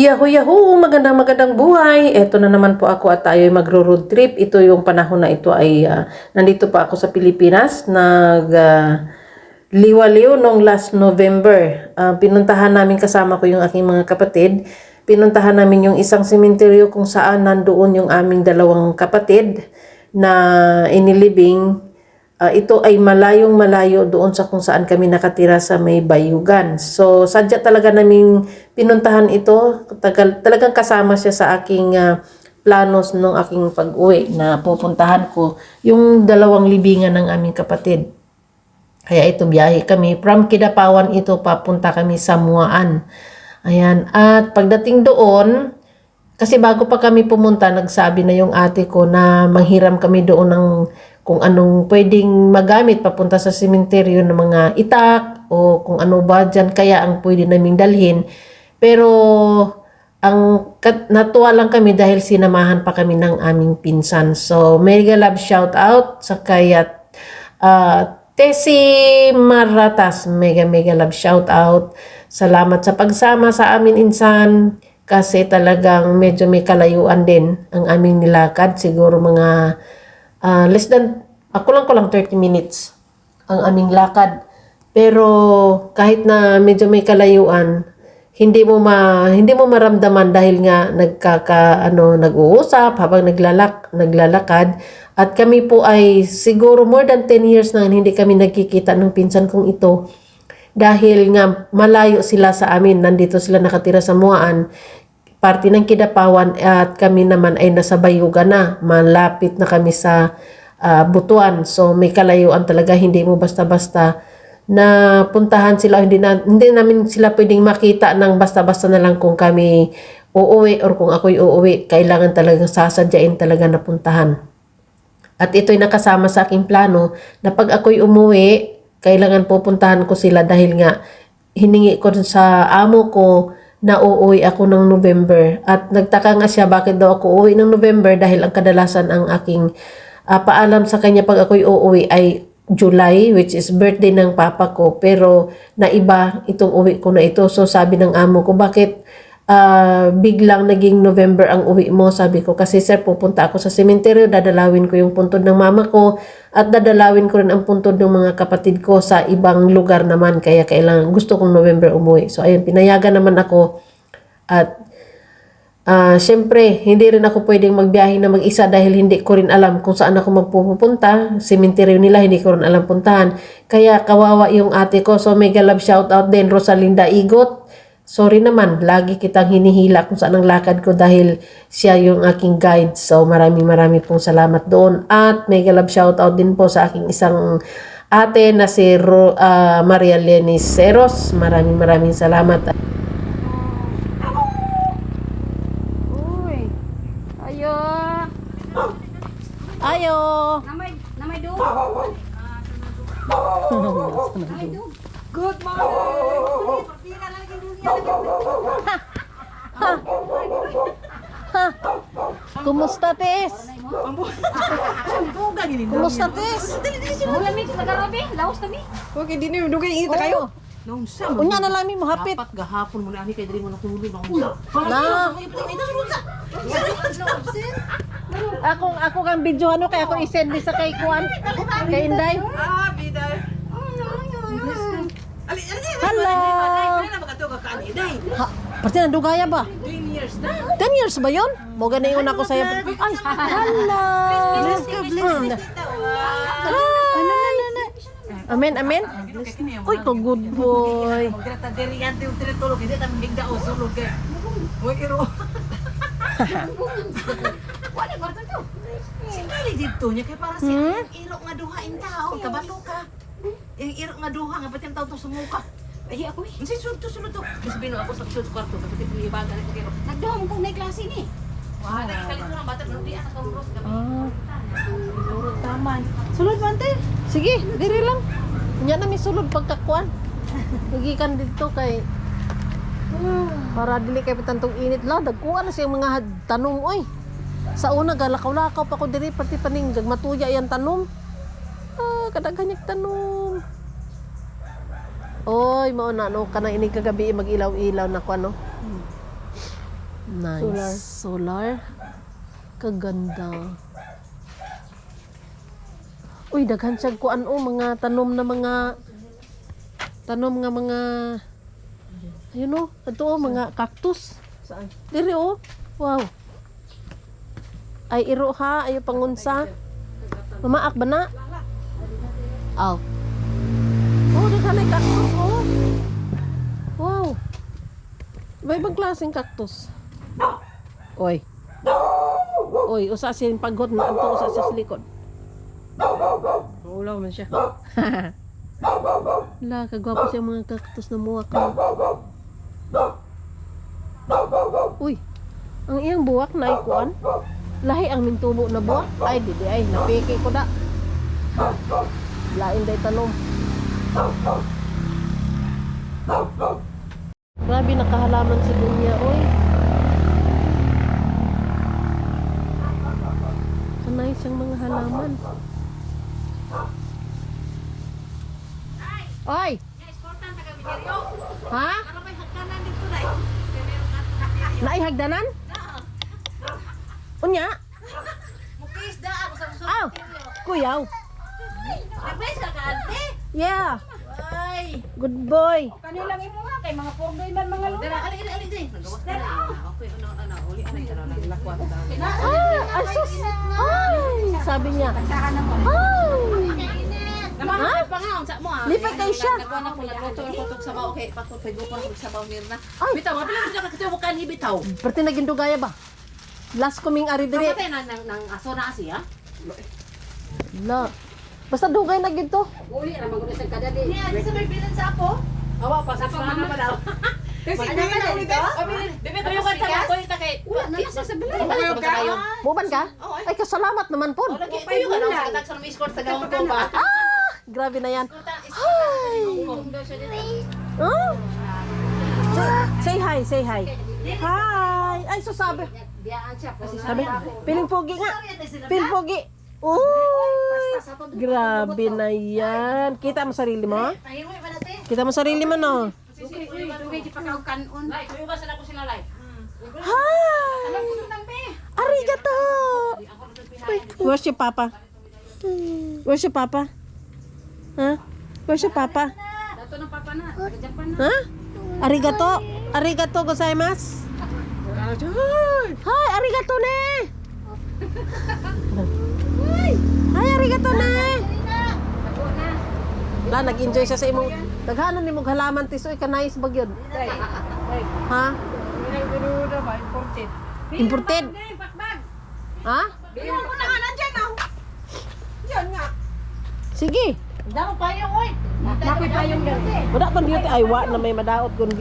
Yahoo yahoo! Magandang magandang buhay! Ito na naman po ako at tayo ay magro-road trip. Ito yung panahon na ito ay ah, nandito pa ako sa Pilipinas. Nag ah, liwaliw nung last November. Ah, pinuntahan namin kasama ko yung aking mga kapatid. Pinuntahan namin yung isang sementeryo kung saan nandoon yung aming dalawang kapatid na inilibing Ah, ito ay malayong malayo doon sa kung saan kami nakatira sa may bayugan. So, sadya talaga naming pinuntahan ito. Tagal, talagang kasama siya sa aking ah, planos nung aking pag-uwi na pupuntahan ko yung dalawang libingan ng aming kapatid. Kaya ito biyahe kami. From Kidapawan ito papunta kami sa Muaan. Ayan. At pagdating doon, kasi bago pa kami pumunta, nagsabi na yung ate ko na manghiram kami doon ng kung anong pwedeng magamit papunta sa sementeryo ng mga itak o kung ano ba dyan kaya ang pwede naming dalhin. Pero ang natuwa lang kami dahil sinamahan pa kami ng aming pinsan. So, mega love shout out sa kayat uh, Tessie Maratas. Mega mega love shout out. Salamat sa pagsama sa amin insan kasi talagang medyo may kalayuan din ang aming nilakad. Siguro mga ah, less than, ako lang ko lang 30 minutes ang aming lakad. Pero kahit na medyo may kalayuan, hindi mo ma hindi mo maramdaman dahil nga nagkaka ano nag-uusap habang naglalak naglalakad. At kami po ay siguro more than 10 years na hindi kami nagkikita ng pinsan kong ito. Dahil nga malayo sila sa amin nandito sila nakatira sa Muaan parte ng Kidapawan at kami naman ay nasa Bayuga na. Malapit na kami sa ah, Butuan. So may kalayuan talaga hindi mo basta-basta na puntahan sila hindi na hindi namin sila pwedeng makita ng basta-basta na lang kung kami uuwi or kung ako'y uuwi. Kailangan talagang sasadyain talaga na puntahan. At ito'y nakasama sa aking plano na pag ako'y umuwi, kailangan pupuntahan ko sila dahil nga hiningi ko sa amo ko na uuwi ako ng November. At nagtaka nga siya bakit daw ako uuwi ng November dahil ang kadalasan ang aking ah, paalam sa kanya pag ako'y uuwi ay July, which is birthday ng papa ko. Pero naiba itong uwi ko na ito. So sabi ng amo ko, bakit ah, biglang naging November ang uwi mo? Sabi ko, kasi sir, pupunta ako sa sementeryo, dadalawin ko yung puntod ng mama ko at dadalawin ko rin ang puntod ng mga kapatid ko sa ibang lugar naman. Kaya kailangan, gusto kong November umuwi. So ayun, pinayagan naman ako at Ah, syempre, hindi rin ako pwedeng magbiyahe na mag-isa dahil hindi ko rin alam kung saan ako magpupunta. Sementeryo nila, hindi ko rin alam puntahan. Kaya kawawa yung ate ko. So, mega love shout out din, Rosalinda Igot. Sorry naman, lagi kitang hinihila kung saan ang lakad ko dahil siya yung aking guide. So, maraming maraming pong salamat doon. At mega love shout out din po sa aking isang ate na si Ro, ah, Maria Lenis Seros. Maraming maraming salamat. Uy. Ayo. Ayo! Namay namay do. Namay do. Good morning. Pagtira lang yung dunya. Kumusta, Tes? Kumusta, Tes? Wala mi nagarabi, laos na mi. Okay, di na dugay ingit kayo. Nung sa Unya na lang mo hapit. dapat gahapon mo na ani kay diri mo natulog nang usa. Na. Ako ako kang video ano kay ako i-send sa kay Kuan. Kay Inday. Ah, Hello. ali, na makato ka kan iday. Ha, pati na dugaya ba? 10 years na. 10 years ba 'yon? Mo gani una ko sayo. Ay, hala. Bless ka, bless. Ano na na na. Amen, amen. Uy, ko good boy. Grata diri yan ti diri tulog hindi ta migda o sulog kay. Oy iro. Wala kwarto to. Singali dito niya kay para si iro nga duha in tao kabalo ka. Yung iro nga duha nga pati ang tao sa muka. Ay ako eh. Unsa sulod to sulod to. Kasi bino ako sa sulod kwarto kapati pilibagan ko kay. Nagdahom kung may klase ni. Wala na kalit mo ng bata no di anak ka uros gabi. Ah. Tama. Sulod man te. Sige, diri lang. Nya na mi sulod pagkakuan. Nagikan dito kay para dili kay pitantong init la dagkuan na siyang mga tanom oy. Sa una galakaw-lakaw pa ko diri pati paning gagmatuya yan tanom. Ah, kadaghan tanom. Oy, mao na no kana ini kagabi mag-ilaw-ilaw na ko ano. Nice. Solar. Kaganda. Uy, daghan siya kuan o mga tanom na mga tanom nga mga ayun o, ito o, mga cactus. Saan? Diri o. Wow. Ay iro ha, ayo pangunsa. Mamaak ba na? Aw. Oh, daghan ay cactus oh. Wow. Iba ibang klaseng cactus. Oy. Oy, usa siya yung paghot na anto usa sa likod. Ulaw man siya. La, kagwapo siya mga cactus na muwak na. Uy, ang iyang buwak na ikuan. Lahi ang mintubo na buwak. Ay, didi ay, napiki ko da. Lain day tanom. Grabe nakahalaman si Dunya, oy. Kanay siyang mga halaman. Oy! Ha? Naihagdanan? Unya? Mukis daan sa susunod. Aw! Kuyaw. Nagpes ka ka ante. Yeah. Ay. Good boy. Kanilang imo nga kay mga pogdoy man mga Dara ali ali ali din. Nagawas ka na. Okay ano ano uli ano ano lang lakwat daw. Ah, ay sus. Ay, sabi niya. Ay. Ha? Pangaon sa mo ah. Lipay kay siya. Nagkuha na ko nagluto ng kutok sa bao kay patot kay gupang sa bao mirna. Bitaw, mapila mo ka katuyo kan ibitaw. Perti naging dugaya ba? Last kuming ari dire. Kamatay na nang nang aso na asi ha. La. Basta dugay na gid to. Uli ra magud sa kada di. Niya, di sa may bilan sa ako. Awa pa sa pa pa daw. Kasi Ano hindi ka ka na ulit. Bebe kayo ka sa ko ita kay. Wala na nasa sa bilay. Umayaw ka? Muban ka? Oo, ay. Kasalamat naman po. Oh, lagi kayo ka na sa katak sa may score sa gawon ko ba. Ah, grabe na yan. Ay. Oh. Say hi, say hi. Hi. Ay, so sabi. Biyaan siya po. Sabi, piling pogi nga. Piling pogi. Uy, grabe na yan. Kita mo sarili mo? Kita mo sarili mo, no? Hi! Arigato! Where's your papa? Where's your papa? Ha? Where's your papa? Dato ng papa na. Ha? Arigato! Arigato gozaimasu! Hi! Arigato ne! Hi! Arigato na. La, nag-enjoy siya sa imong... Daghanan ni mong halaman tisoy ka nice ba yun? Ha? Imported? Pakbag. Ha? Iwan ko na nga nandyan ah. Yan nga. Sige. Daw pa yung oy. Nakoy pa yung dati. Wala kon beauty ay wa na may madaot kon